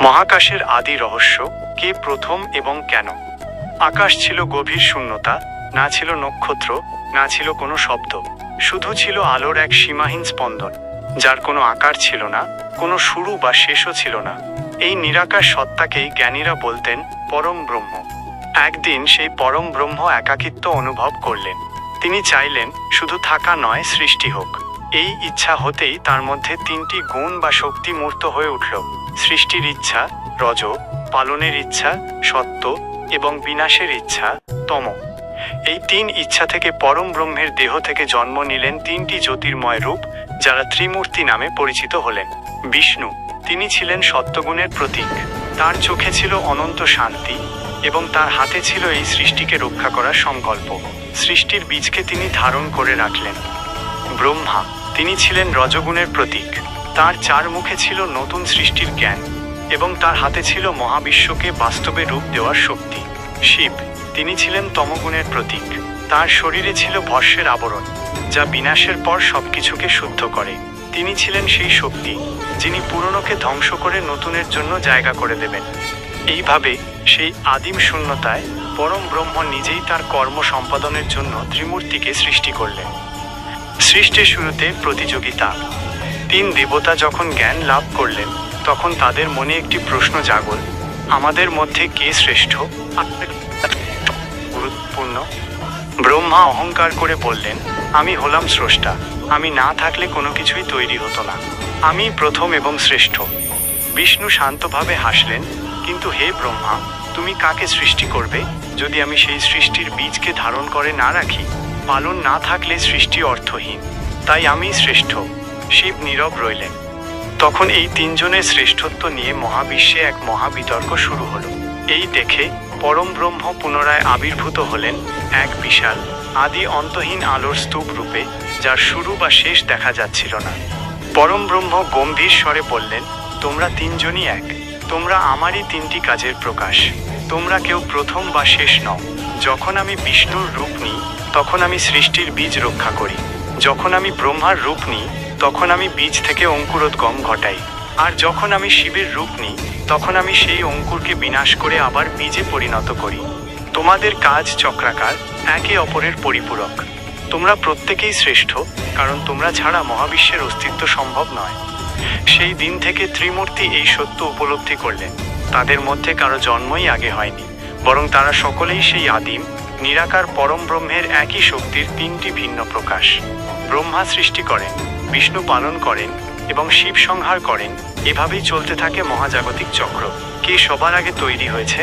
মহাকাশের আদি রহস্য, কে প্রথম এবং কেন? আকাশ ছিল গভীর শূন্যতা, না ছিল নক্ষত্র, না ছিল কোনো শব্দ। শুধু ছিল আলোর এক সীমাহীন স্পন্দন, যার কোনো আকার ছিল না, কোনো শুরু বা শেষও ছিল না। এই নিরাকার সত্তাকেই জ্ঞানীরা বলতেন পরম ব্রহ্ম। একদিন সেই পরম ব্রহ্ম একাকিত্ব অনুভব করলেন। তিনি চাইলেন শুধু থাকা নয়, সৃষ্টি হোক। এই ইচ্ছা হতেই তার মধ্যে তিনটি গুণ বা শক্তি মূর্ত হয়ে উঠল। সৃষ্টির ইচ্ছা, রজ, পালনের ইচ্ছা, সত্য এবং বিনাশের ইচ্ছা, তম। এই তিন ইচ্ছা থেকে পরম ব্রহ্মের দেহ থেকে জন্ম নিলেন তিনটি জ্যোতির্ময় রূপ, যারা ত্রিমূর্তি নামে পরিচিত হলেন। বিষ্ণু, তিনি ছিলেন সত্যগুণের প্রতীক। তার চোখে ছিল অনন্ত শান্তি এবং তার হাতে ছিল এই সৃষ্টিকে রক্ষা করার সংকল্প। সৃষ্টির বীজকে তিনি ধারণ করে রাখলেন। ব্রহ্মা তিনি ছিলেন রজগুণের প্রতীক। তার চার মুখে ছিল নতুন সৃষ্টির জ্ঞান এবং তার হাতে ছিল মহাবিশ্বকে বাস্তবে রূপ দেওয়ার শক্তি। শিব, তিনি ছিলেন তমগুণের প্রতীক। তার শরীরে ছিল ভস্যের আবরণ, যা বিনাশের পর সবকিছুকে শুদ্ধ করে। তিনি ছিলেন সেই শক্তি, যিনি পুরনোকে ধ্বংস করে নতুনের জন্য জায়গা করে দেবেন। এইভাবে সেই আদিম শূন্যতায় পরম ব্রহ্ম নিজেই তার কর্ম সম্পাদনের জন্য ত্রিমূর্তিকে সৃষ্টি করলেন। সৃষ্টির শুরুতে প্রতিযোগিতা। তিন দেবতা যখন জ্ঞান লাভ করলেন, তখন তাদের মনে একটি প্রশ্ন জাগল। আমাদের মধ্যে কে শ্রেষ্ঠ? গুরুত্বপূর্ণ। ব্রহ্মা অহংকার করে বললেন, আমি হলাম স্রষ্টা। আমি না থাকলে কোনো কিছুই তৈরি হতো না। আমি প্রথম এবং শ্রেষ্ঠ। বিষ্ণু শান্তভাবে হাসলেন, কিন্তু হে ব্রহ্মা, তুমি কাকে সৃষ্টি করবে? যদি আমি সেই সৃষ্টির বীজকে ধারণ করে না রাখি পালন না থাকলে সৃষ্টি অর্থহীন। তাই আমি শ্রেষ্ঠ, শিব নীরব রইলেন। তখন এই তিনজনের শ্রেষ্ঠত্ব নিয়ে মহাবিশ্বে এক মহাবিতর্ক শুরু হলো। এই দেখে পরম ব্রহ্ম পুনরায় আবির্ভূত হলেন এক বিশাল, আদি অন্তহীন আলোর স্তূপ রূপে, যার শুরু বা শেষ দেখা যাচ্ছিল না। পরম ব্রহ্ম গম্ভীর স্বরে বললেন, তোমরা তিনজনই এক। তোমরা আমারই তিনটি কাজের প্রকাশ। তোমরা কেউ প্রথম বা শেষ নও। যখন আমি বিষ্ণুর রূপ নিই, তখন আমি সৃষ্টির বীজ রক্ষা করি। যখন আমি ব্রহ্মার রূপ নিই, তখন আমি বীজ থেকে অঙ্কুরোদ্গম ঘটাই। আর যখন আমি শিবের রূপ নিই, তখন আমি সেই অঙ্কুরকে বিনাশ করে আবার বীজে পরিণত করি। তোমাদের কাজ চক্রাকার, একে অপরের পরিপূরক। তোমরা প্রত্যেকেই শ্রেষ্ঠ, কারণ তোমরা ছাড়া মহাবিশ্বের অস্তিত্ব সম্ভব নয়। সেই দিন থেকে ত্রিমূর্তি এই সত্য উপলব্ধি করলেন। তাদের মধ্যে কারও জন্মই আগে হয়নি। বরং তারা সকলেই সেই আদিম, নিরাকার পরম ব্রহ্মের একই শক্তির তিনটি ভিন্ন প্রকাশ। ব্রহ্মা সৃষ্টি করেন, বিষ্ণু পালন করেন এবং শিব সংহার করেন, এভাবেই চলতে থাকে মহাজাগতিক চক্র। কে সবার আগে তৈরি হয়েছে?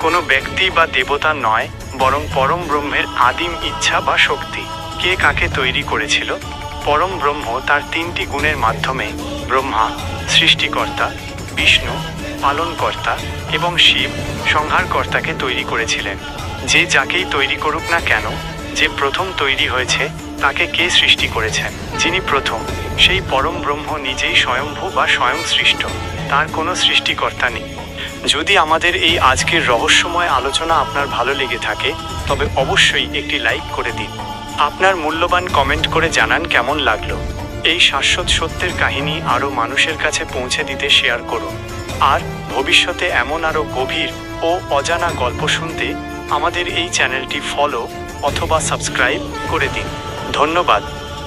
কোনো ব্যক্তি বা দেবতা নয়, বরং পরম ব্রহ্মের আদিম ইচ্ছা বা শক্তি। কে কাকে তৈরি করেছিল? পরম ব্রহ্ম তার তিনটি গুণের মাধ্যমে ব্রহ্মা, সৃষ্টিকর্তা, বিষ্ণু পালনকর্তা এবং শিব সংহারকর্তাকে তৈরি করেছিলেন। যে যাকেই তৈরি করুক না কেন, যে প্রথম তৈরি হয়েছে, তাকে কে সৃষ্টি করেছেন? যিনি প্রথম, সেই পরম ব্রহ্ম নিজেই স্বয়ংভূ বা স্বয়ং সৃষ্ট। তার কোনো সৃষ্টিকর্তা নেই। যদি আমাদের এই আজকের রহস্যময় আলোচনা আপনার ভালো লেগে থাকে, তবে অবশ্যই একটি লাইক করে দিন। আপনার মূল্যবান কমেন্ট করে জানান কেমন লাগল। এই শাশ্বত সত্যের কাহিনী আরও মানুষের কাছে পৌঁছে দিতে শেয়ার করুন। আর ভবিষ্যতে এমন আরও গভীর ও অজানা গল্প শুনতে আমাদের এই চ্যানেলটি ফলো অথবা সাবস্ক্রাইব করে দিন। ধন্যবাদ।